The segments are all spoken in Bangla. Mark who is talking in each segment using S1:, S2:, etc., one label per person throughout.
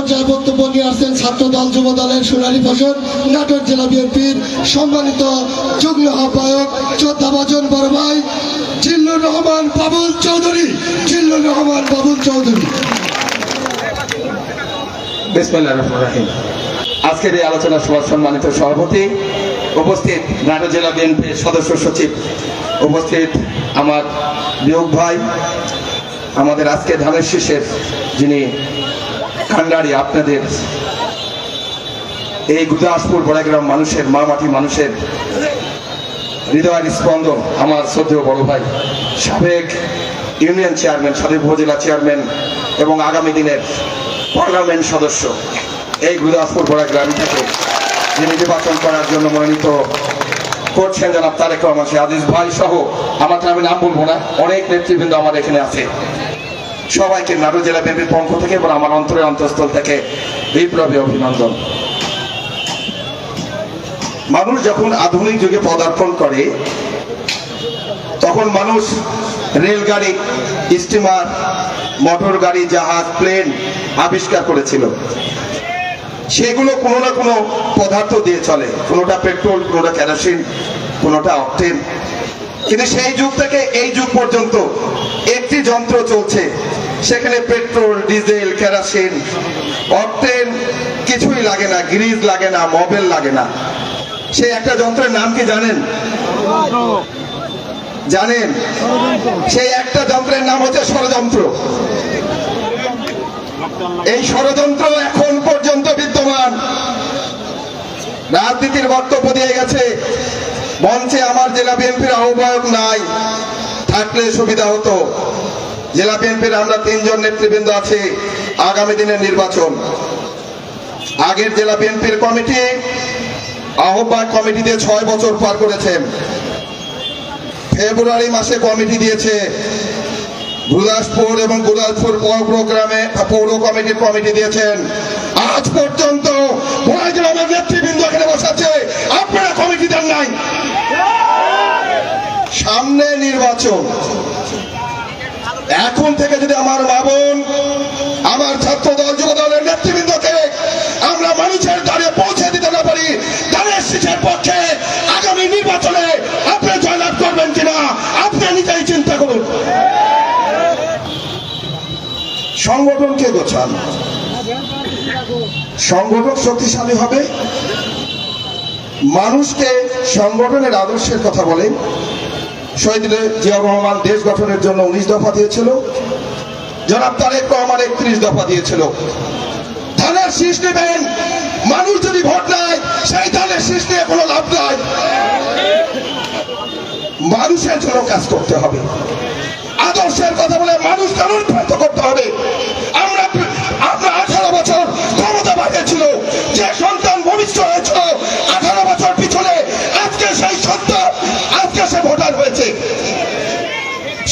S1: পর্যায়ে বক্তব্য নিয়ে আসছেন ছাত্র দল, যুব দলের সোনালী ফসল, নাটোর জেলা বিএনপির সম্মানিত যুগ্ম আহ্বায়ক চোদ্দাবাজন বড় জিল্লুর রহমান বাবুল চৌধুরী, জিল্লুর রহমান বাবুল চৌধুরী।
S2: আজকের এই আলোচনা সভার সম্মানিত সভাপতি উপস্থিত নাটোর জেলা বিএনপির সদস্য সচিব উপস্থিত আমার বিয়োগ ভাই, আমাদের আজকে ধানের শীষের যিনি কান্ডারি আপনাদের এই গুদাসপুর বড়াগ্রাম মানুষের মা মাটি মানুষের হৃদয়ের স্পন্দন আমার শ্রদ্ধেয় বড় ভাই, সাবেক ইউনিয়ন চেয়ারম্যান, সাবেক উপজেলা চেয়ারম্যান এবং আগামী দিনের পার্লামেন্ট সদস্য এই গুরুদাসপুর বড়া গ্রাম থেকে, যিনি নির্বাচন করার জন্য মনোনীত করছেন জনাব তারেক রহমান সে আজিজ ভাই সহ, আমার আমি নাম বলব না, অনেক নেতৃবৃন্দ আমার এখানে আছে। সবাইকে নাটোর জেলা বিএনপির পক্ষ থেকে এবং আমার অন্তরের অন্তঃস্থল থেকে বিপ্লবী অভিনন্দন। মানুষ যখন আধুনিক যুগে পদার্পণ করে, তখন মানুষ রেলগাড়ি, স্টিমার মোটর গাড়ি জাহাজ, প্লেন আবিষ্কার করেছিল। সেগুলো কোনো না কোনো পদার্থ দিয়ে চলে। কোনোটা পেট্রোল, কোনোটা কেরোসিন, কোনোটা অক্টেন। কিন্তু সেই যুগ থেকে এই যুগ পর্যন্ত একটি যন্ত্র চলছে। সেখানে পেট্রোল, ডিজেল, কেরোসিন, অক্টেন, কিছুই লাগে না, গ্রিজ লাগে না, মোবিল লাগে না। সেই একটা যন্ত্রের নাম কি জানেন? জানেন? সেই একটা যন্ত্রের নাম হচ্ছে ষড়যন্ত্র। এই ষড়যন্ত্র এখন পর্যন্ত বিদ্যমান। রাজনীতির বক্তব্য দিয়ে গেছে। মঞ্চে আমার জেলা বিএনপির আহ্বায়ক নাই। থাকলে সুবিধা হতো। জেলা বিএনপির আমরা তিনজন নেতৃবৃন্দ আছে, আগামী দিনের নির্বাচন। আগের জেলা বিএনপির কমিটি আহ্বায়ক কমিটিতে ছয় বছর পার করেছেন ফেব্রুয়ারি মাসে কমিটি দিয়েছে। গুরদাসপুর এবং গুরদাসপুর পৌর গ্রামে, পৌর কমিটির কমিটি দিয়েছেন। আজ পর্যন্ত নেতৃবৃন্দ এখানে বসাচ্ছে আপনারা কমিটি দেন নাই। সামনে নির্বাচন। এখন থেকে যদি আমার বাবন আমার ছাত্র দল, যুব দলের নেতৃবৃন্দকে আমরা মানুষের দ্বারে পৌঁছে দিতে না পারি ধানের শীষের পক্ষে আগামী নির্বাচনে আপনি জয়লাভ করবেন কিনা, আপনি নিজেই চিন্তা করুন। সংগঠনকে গোছান? সংগঠন শক্তিশালী হবে। মানুষকে সংগঠনের আদর্শের কথা বলে। শহীদ জিয়াউর রহমান দেশ গঠনের জন্য উনিশ দফা দিয়েছিল। জনাব তারেক রহমান একত্রিশ দফা দিয়েছিল। ধানের শীষ নেবেন, মানুষ যদি ভোট নেয়, সেই ধানের শীষ নিয়ে কোনো লাভ নাই। মানুষের জন্য কাজ করতে হবে। আদর্শের কথা বলে মানুষ কানুন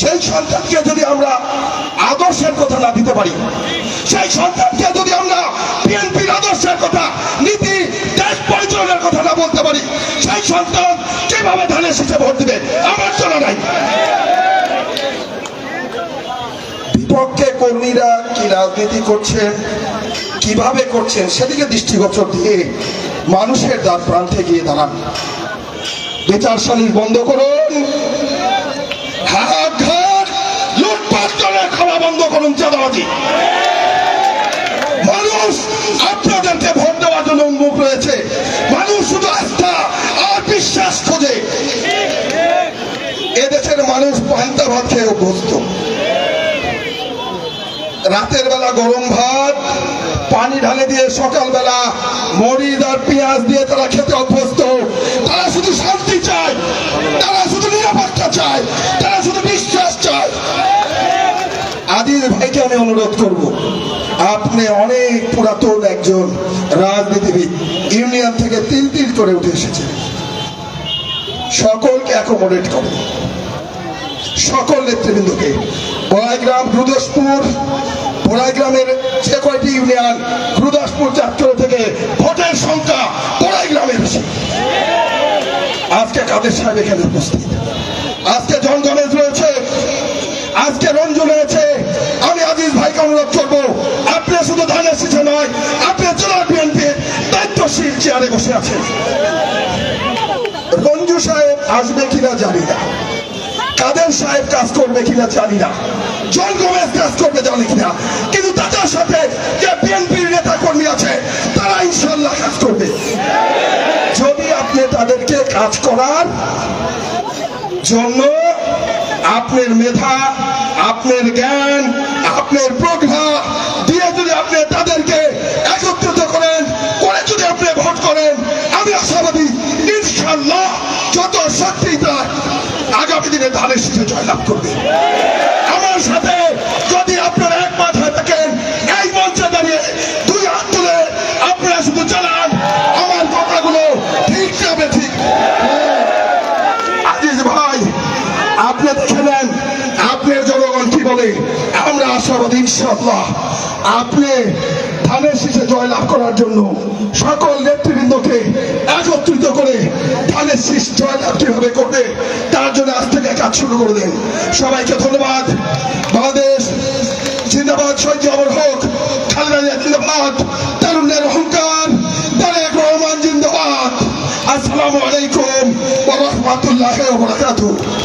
S2: সেই সন্তানকে যদি আমরা আদর্শের কথা না দিতে পারি, সেই সন্তানকে যদি আমরা বিএনপির আদর্শের কথা, নীতি, দেশ পরিচালনার কথা না বলতে পারি, সেই সন্তান কীভাবে ধানের শীষে ভোট দিবে? আমার জানা নাই। বিপক্ষে কর্মীরা কি রাজনীতি করছেন, কীভাবে করছেন, সেদিকে দৃষ্টিগোচর দিয়ে মানুষের দ্বার প্রান্তে গিয়ে দাঁড়ান। বিচার সালিশ বন্ধ করুন। হাত বন্ধ করুন চাঁদাবাজি। মানুষ আপনাদেরকে ভোট দেওয়ার জন্য উন্মুখ রয়েছে। মানুষ শুধু আস্থা আর বিশ্বাস খোঁজে। এদেশের মানুষ পান্তা ভাত খেয়ে অভ্যস্ত। রাতের বেলা গরম ভাত, পানি ঢালে দিয়ে সকালবেলা মরিচ আর পেঁয়াজ দিয়ে তারা খেতে অভ্যস্ত। তারা শুধু শান্তি চায়, তারা শুধু নিরাপত্তা চায়। আদিল ভাইকে আমি অনুরোধ করব। আপনি অনেক পুরাতন একজন রাজনীতিবিদ, ইউনিয়ন থেকে তিল তিল করে উঠে এসেছেন। সকলকে অ্যাকোমোডেট করেন। সকল নেতৃবৃন্দকে। বড়াইগ্রাম গুরুদাসপুর বড়াইগ্রামের যে কয়টি ইউনিয়ন গুরুদাসপুর চারচর থেকে ভোটের সংখ্যা বড়াইগ্রামে বেশি। আজকে কাদের সাহেব এখানে উপস্থিত? আজকে ধানের শীষে নয়। আপনি জেলা বিএনপির দায়িত্বশীল চেয়ারে বসে আছেন। রঞ্জু সাহেব আসবে কিনা জানি না। কাদের সাহেব কাজ করবে কিনা জানি না। জন গোমেজ কাজ করবে জানি কিনা। কিন্তু তাদের সাথে যে বিএনপির নেতা কর্মী আছে, তারা ইনশাল্লাহ কাজ করবে। যদি আপনি তাদেরকে কাজ করার জন্য আপনার মেধা, আপনার জ্ঞান, আপনার প্রজ্ঞা তাদেরকে একত্রিত করেন, করে যদি আপনি ভোট করেন, আমি আশাবাদী ইনশাল্লাহ যত শক্তি তার আগামী দিনে ধানের শীষে জয়লাভ করবে। আমার সাথে যদি আপনারা এক মাথায় থাকেন, এই মঞ্চে দাঁড়িয়ে দুই হাত তুলে আপনারা শুধু চালান, আমার কথাগুলো ঠিক যাবে ঠিক আজিজ ভাই, আপনি দেখে নেন আপনার জনগণ কি বলে? আমরা আশাবাদী, ইনশাআল্লাহ। আপনি ধানের শীষে জয়লাভ করার জন্য সকল নেতৃবৃন্দকে একত্রিত করে ধানের শীষ জয়লাভ কীভাবে করবে, তার জন্য আজ থেকে কাজ শুরু করে দেন। সবাইকে ধন্যবাদ। বাংলাদেশ জিন্দাবাদ সহ্য অমর হোক, খালেদা জিন্দাবাদ, তারুণ্যের অহংকার, তারেক রহমান জিন্দাবাদ। আসসালামু আলাইকুম ওয়া রাহমাতুল্লাহি ওয়া বারাকাতুহু।